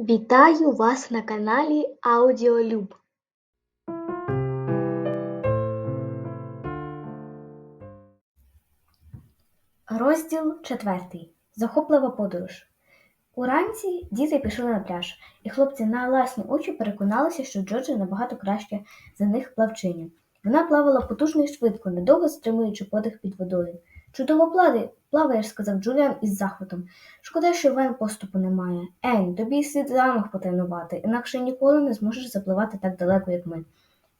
Вітаю вас на каналі Аудіолюб. Розділ четвертий. Захоплива подорож. Уранці діти пішли на пляж, і хлопці на власні очі переконалися, що Джорджа набагато краще за них плавчиня. Вона плавала потужно і швидко, недовго стримуючи подих під водою. Чудово плаваєш, сказав Джуліан із захватом. Шкода, що Вен поступу немає. Ень, тобі слід замах потренувати, інакше ніколи не зможеш запливати так далеко, як ми.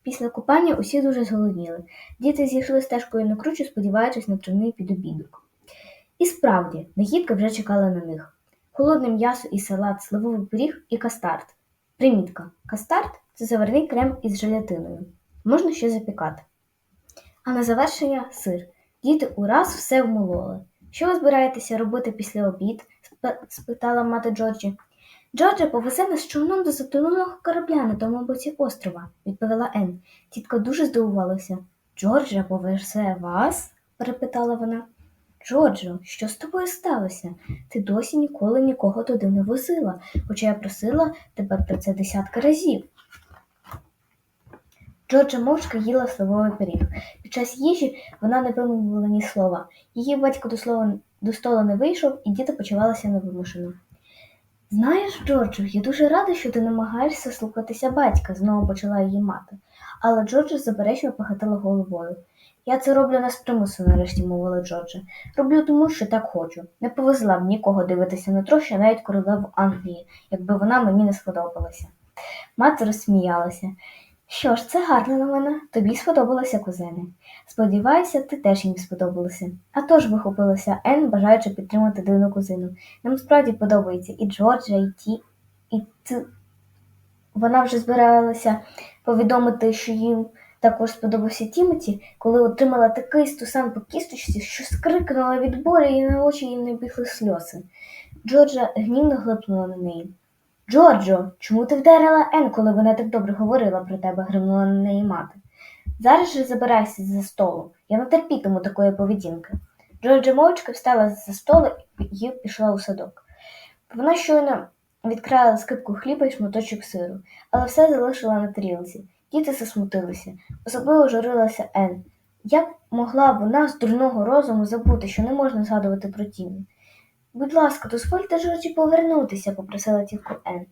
Після купання усі дуже зголодніли. Діти зійшли стежкою на кручу, сподіваючись на травний підобідок. І справді, нагідка вже чекала на них. Холодне м'ясо і салат, сливовий пиріг і кастард. Примітка. Кастард це заварний крем із желатиною. Можна ще запікати. А на завершення сир. Діти ураз все вмололи. Що ви збираєтеся робити після обід? спитала мати Джорджі. Джорджа повезе нас човном до затонулого корабля на тому боці острова, відповіла Ен. Тітка дуже здивувалася. Джорджа повезе вас? перепитала вона. Джорджо, що з тобою сталося? Ти досі ніколи нікого туди не возила, хоча я просила тебе про це десятки разів. Джорджа мовчки їла сливовий пиріг. Під час їжі вона не вимовила ні слова. Її батько до слова до столу не вийшов, і діти почувалися невимушено. Знаєш, Джорджо, я дуже рада, що ти намагаєшся слухатися батька, знову почала її мати. Але Джорджа заперечно похитала головою. Я це роблю з примусу, нарешті мовила Джорджа. Роблю тому, що так хочу. Не повезла б нікого дивитися на трощі, навіть королеву Англії, якби вона мені не сподобалася. Мати розсміялася. Що ж, це гарна новина. Тобі сподобалося кузени. Сподіваюся, ти теж їм сподобалася. А тож вихопилася Ен, бажаючи підтримати дивну кузину. Нам справді подобається і Джорджа, і ті, і ти. Вона вже збиралася повідомити, що їм також сподобався Тімоті, коли отримала такий стусан по кісточці, що скрикнула від болю і на очі їй набігли сльози. Джорджа гнівно глипнула на неї. Джорджо, чому ти вдарила Ен, коли вона так добре говорила про тебе, гримнула на неї мати. Зараз же забирайся за столу. Я не терпітиму такої поведінки. Джорджа мовчки встала за столу і пішла у садок. Вона щойно відкрала скипку хліба і шматочок сиру, але все залишила на тарілці. Діти засмутилися, особливо журилася Ен. Як могла вона з дурного розуму забути, що не можна згадувати про Тімі? Будь ласка, дозвольте Джорджі повернутися, попросила тітку Ен.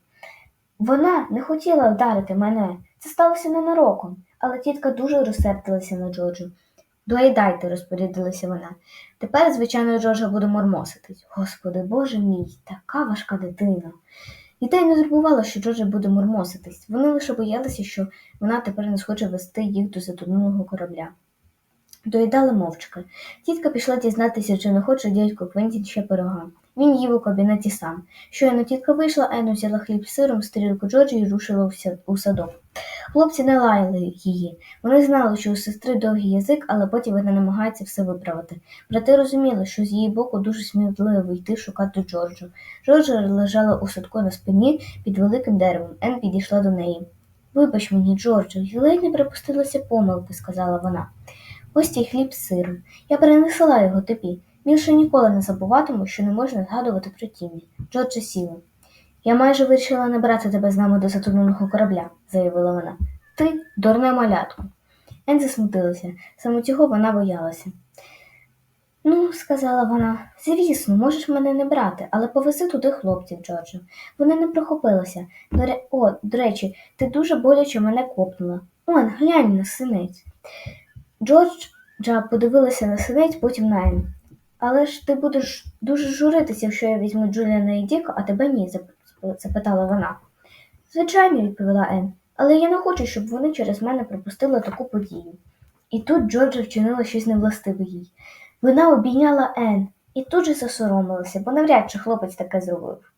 Вона не хотіла вдарити мене. Це сталося ненароком, але тітка дуже розсердилася на Джорджу. Доїдайте, розпорядилася вона. Тепер, звичайно, Джорджа буде мормоситись. Господи, боже мій, така важка дитина. Дітей не турбувало, що Джорджа буде мормоситись. Вони лише боялися, що вона тепер не схоче вести їх до затонулого корабля. Доїдали мовчки. Тітка пішла дізнатися, чи не хоче дядько Квентін ще пирога. Він їв у кабінеті сам. Щойно тітка вийшла, Ена взяла хліб з сиром, стрілку Джорджі і рушила у садок. Хлопці не лаяли її. Вони знали, що у сестри довгий язик, але потім вона намагається все виправити. Брати розуміли, що з її боку дуже сміливо йти шукати Джорджу. Джорджа лежала у садку на спині під великим деревом. Ен підійшла до неї. Вибач мені, Джорджо, я ледь не припустилася помилки, сказала вона. Ось цей хліб з сиром. Я перенесла його тобі. Більше ніколи не забуватиму, що не можна згадувати про Тімі. Джорджа сіла. Я майже вирішила не брати тебе з нами до затонулого корабля, заявила вона. Ти дурне малятко. Ен засмутилася. Саме цього вона боялася. Ну, сказала вона, звісно, можеш мене не брати, але повези туди хлопців, Джорджо. Вони не прохопилися. До. О, до речі, ти дуже боляче мене копнула. Он, глянь на синець. Джорджа подивилася на синець, потім на Ен. Але ж ти будеш дуже журитися, якщо я візьму Джуліана і Діка, а тебе ні, запитала вона. Звичайно, відповіла Ен, але я не хочу, щоб вони через мене пропустили таку подію. І тут Джорджа вчинила щось невластиве їй. Вона обійняла Ен і тут же засоромилася, бо навряд чи хлопець таке зробив.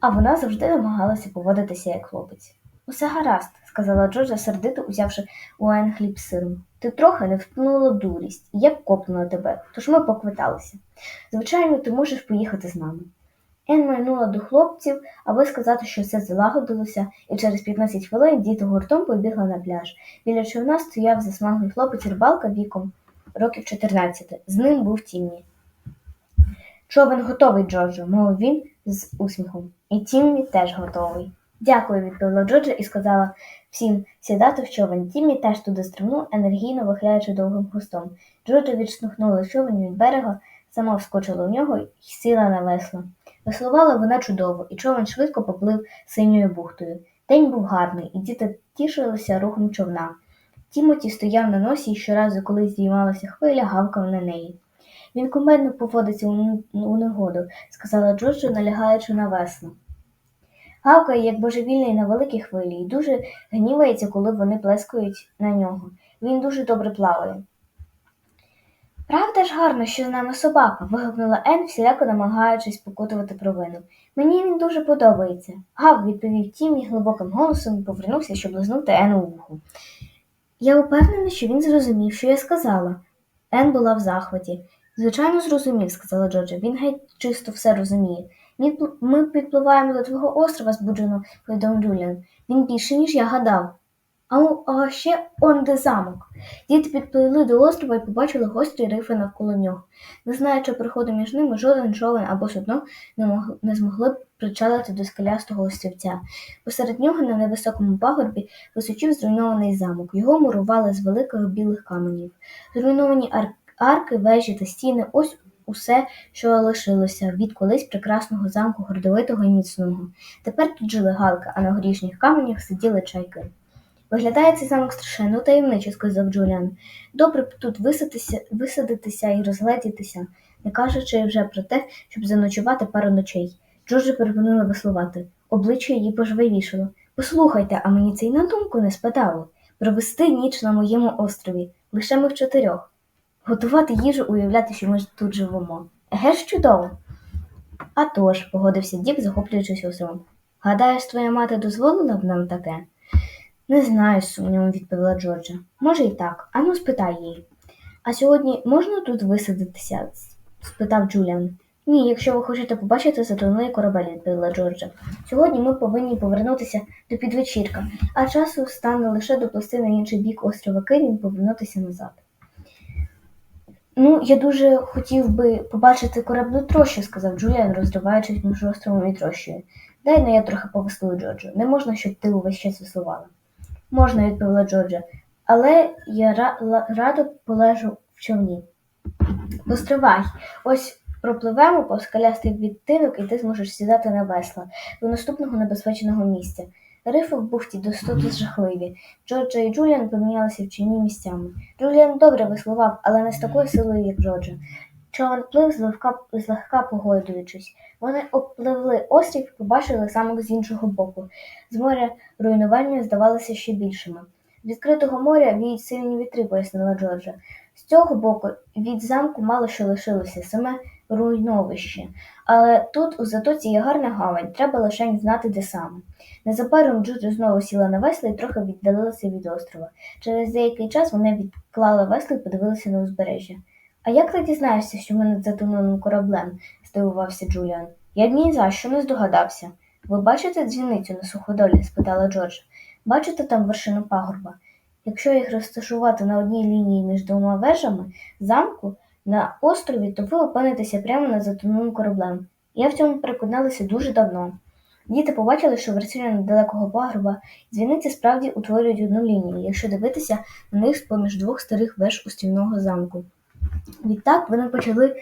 А вона завжди намагалася поводитися як хлопець. Усе гаразд, сказала Джорджа, сердито узявши у Ен хліб сиром. Ти трохи не впнула дурість, і я б копнула тебе, тож ми поквиталися. Звичайно, ти можеш поїхати з нами. Ен майнула до хлопців, аби сказати, що все залагодилося, і через 15 хвилин діти гуртом побігли на пляж. Біля човна стояв засмаглий хлопець рибалка віком років 14. З ним був Тіммі. Човен готовий, Джорджо, мовив він, з усміхом. І Тіммі теж готовий. Дякую, відповіла Джорджа і сказала всім сідати в човен. Тіммі теж туди стрибнув, енергійно вихляючи довгим хвостом. Джорджа відштовхнула човен від берега, сама вскочила в нього і сіла на весло. Веслувала вона чудово, і човен швидко поплив синьою бухтою. День був гарний, і діти тішилися рухом човна. Тімоті стояв на носі і щоразу, коли здіймалася хвиля, гавкав на неї. Він кумедно поводиться у негоду, сказала Джорджа, налягаючи на весло. Гавкає, як божевільний на великій хвилі, і дуже гнівається, коли вони плескають на нього. Він дуже добре плаває. Правда ж гарно, що з нами собака? вигукнула Ен, всіляко намагаючись покутувати провину. Мені він дуже подобається. Гав, відповів Тімі глибоким голосом і повернувся, щоб лизнути Ен у вухо. Я упевнена, що він зрозумів, що я сказала. Ен була в захваті. Звичайно, зрозумів, сказала Джорджа. Він геть чисто все розуміє. Ми, пл- ми підпливаємо до твого острова, збуджено повідомив Джуліан. Він більше, ніж я гадав. А, а ще он де замок. Діти підпливли до острова і побачили гострі рифи навколо нього. Не знаючи приходу між ними, жоден човен або судно не, мог, не змогли б причалити до скелястого острівця. Посеред нього на невисокому пагорбі височив зруйнований замок. Його мурували з великих білих каменів. Зруйновані ар- арки, вежі та стіни ось усе, що лишилося від колись прекрасного замку гордовитого і міцного. Тепер тут жили галки, а на горішніх каменях сиділи чайки. Виглядає цей замок страшенно таємниче, сказав Джуліан. Добре б тут висадитися, висадитися і розгледітися, не кажучи вже про те, щоб заночувати пару ночей. Джорджа припинила веслувати. Обличчя її пожвавішало. Послухайте, а мені це й на думку не спадало. Провести ніч на моєму острові. Лише ми в чотирьох. Готувати їжу, уявляти, що ми тут живемо. Еге ж чудово. А тож, погодився Дік, захоплюючись островом. Гадаєш, твоя мати дозволила б нам таке? Не знаю, сумнівом відповіла Джорджа. Може, й так. Ану, спитай її. А сьогодні можна тут висадитися? спитав Джуліан. Ні, якщо ви хочете побачити затонений корабель, відповіла Джорджа. Сьогодні ми повинні повернутися до підвечірка, а часу стане лише доплисти на інший бік острова Кирін повернутися назад. Ну, я дуже хотів би побачити кораблю трощу, сказав Джуліан, розриваючись між островом і трощею. Дай ну я трохи повеслую Джорджу. Не можна, щоб ти увесь час веслувала. Можна, відповіла Джорджа, але я ра- радо полежу в човні. Постривай, ось пропливемо по скалястий відтинок, і ти зможеш сідати на весла до наступного небезпечного місця. Рифи в бухті достатньо жахливі. Джорджа і Джуліан помінялися в човні місцями. Джуліан добре веслував, але не з такою силою, як Джорджа. Човен плив злегка, злегка погойдуючись. Вони обпливли острів і побачили замок з іншого боку. З моря руйнування здавалися ще більшими. Відкритого моря віють сильні вітри, пояснила Джорджа. З цього боку від замку мало що лишилося, саме руйновище. Але тут у затоці є гарна гавань, треба лише знати, де саме. Незабаром Джорджа знову сіла на весла і трохи віддалилася від острова. Через деякий час вони відклали весла і подивилися на узбережжя. А як ти дізнаєшся, що ми над затоненим кораблем? здивувався Джуліан. Я ні за що не здогадався. Ви бачите дзвіницю на суходолі? спитала Джордж. Бачите там вершину пагорба? Якщо їх розташувати на одній лінії між двома вежами замку на острові, то ви опинитеся прямо над затоненим кораблем. Я в цьому переконалася дуже давно. Діти побачили, що версія недалекого пагорба і дзвіниці справді утворюють одну лінію, якщо дивитися на них з-поміж двох старих веж острівного замку. Відтак вони почали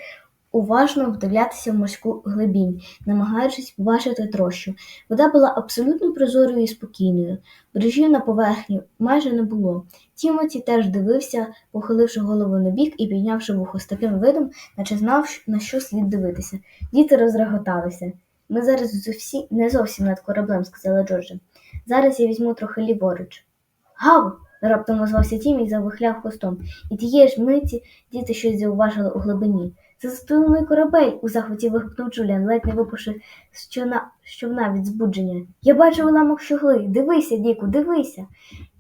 уважно вдивлятися в морську глибінь, намагаючись побачити трощу. Вода була абсолютно прозорою і спокійною. Бережів на поверхні майже не було. Тімоті теж дивився, похиливши голову на бік і піднявши вухо з таким видом, наче знав, на що слід дивитися. Діти розреготалися. Ми зараз зовсі не зовсім над кораблем, сказала Джорджа. Зараз я візьму трохи ліворуч. Гав! раптом озвався Тім і завихляв хвостом. І тієї ж миті діти щось зауважили у глибині. Це затонений корабель, у захваті вигукнув Джуліан, ледь не випуши з човна від збудження. Я бачу уламок щогли. Дивися, Діку, дивися.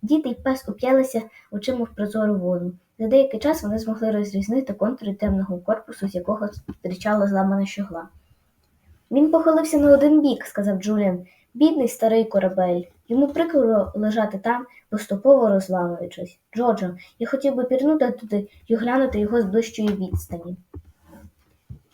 Діти й пес уп'ялися очима в прозору воду. За деякий час вони змогли розрізнити контури темного корпусу, з якого зустрічала зламана щогла. Він похилився на один бік, сказав Джуліан. Бідний старий корабель. Йому прикро лежати там, поступово розламуючись. Джорджо, я хотів би пірнути туди і оглянути його з ближчої відстані.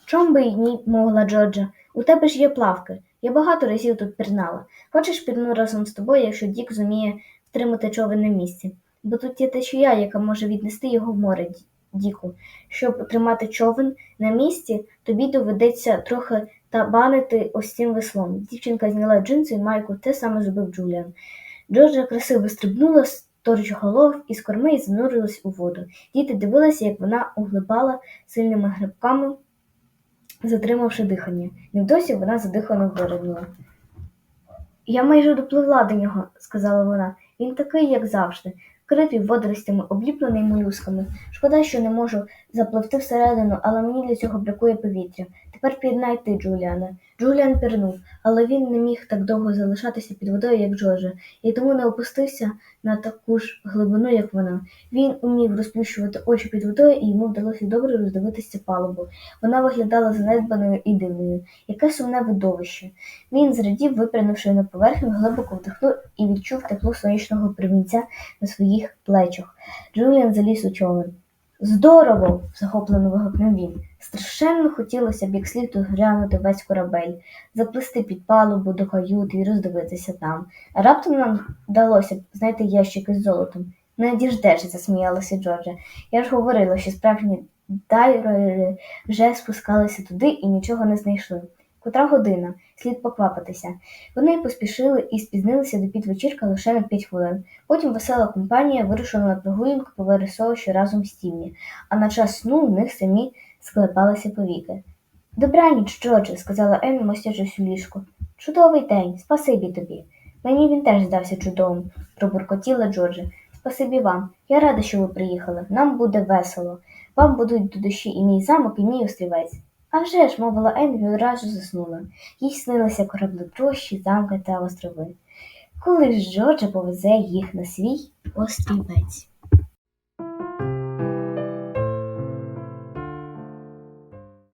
Чом би й ні, мовила Джорджа. У тебе ж є плавки. Я багато разів тут пірнала. Хочеш пірну разом з тобою, якщо Дік зуміє втримати човен на місці? Бо тут є течія, яка може віднести його в море, Діку. Щоб тримати човен на місці, тобі доведеться трохи табанити ось цим веслом. Дівчинка зняла джинси і майку, те саме зробив Джуліан. Джорджа красиво стрибнула з торчголов із корми і занурилась у воду. Діти дивилися, як вона углибала сильними грибками, затримавши дихання. Невдовзі вона задихано виринула. Я майже допливла до нього, сказала вона. Він такий, як завжди, критий водоростями, обліплений молюсками. Шкода, що не можу запливти всередину, але мені для цього бракує повітря. Тепер пірнай ти, Джуліане. Джуліан пірнув, але він не міг так довго залишатися під водою, як Джорджа, і тому не опустився на таку ж глибину, як вона. Він умів розплющувати очі під водою, і йому вдалося добре роздивитися палубу. Вона виглядала занедбаною і дивною. Яке сумне видовище. Він зрадів, випрямивши на поверхню, глибоко вдихнув і відчув тепло сонячного промінця на своїх плечах. Джуліан заліз у човен. Здорово! захоплено вигукнув він. Страшенно хотілося б як слід оглянути весь корабель, заплисти під палубу до каюти і роздивитися там. А раптом нам вдалося б знайти ящики з золотом. Не діждеш, засміялася Джорджа. Я ж говорила, що справжні дайрери вже спускалися туди і нічого не знайшли. Котра година, слід поквапитися. Вони поспішили і спізнилися до підвечірка лише на п'ять хвилин. Потім весела компанія вирушила на прогулянку по вересовищу разом з Тімні, а на час сну в них самі склепалися повіки. Добраніч, Джордже, сказала Еммі, мостячись у ліжку. Чудовий день, спасибі тобі. Мені він теж здався чудовим, пробуркотіла Джорджа. Спасибі вам. Я рада, що ви приїхали. Нам буде весело. Вам будуть до душі і мій замок, і мій острівець. А вже ж, мовила Енві, одразу заснула. Їй снилися кораблі кораблетрощі, замки та острови. Коли ж Джорджа повезе їх на свій острівець.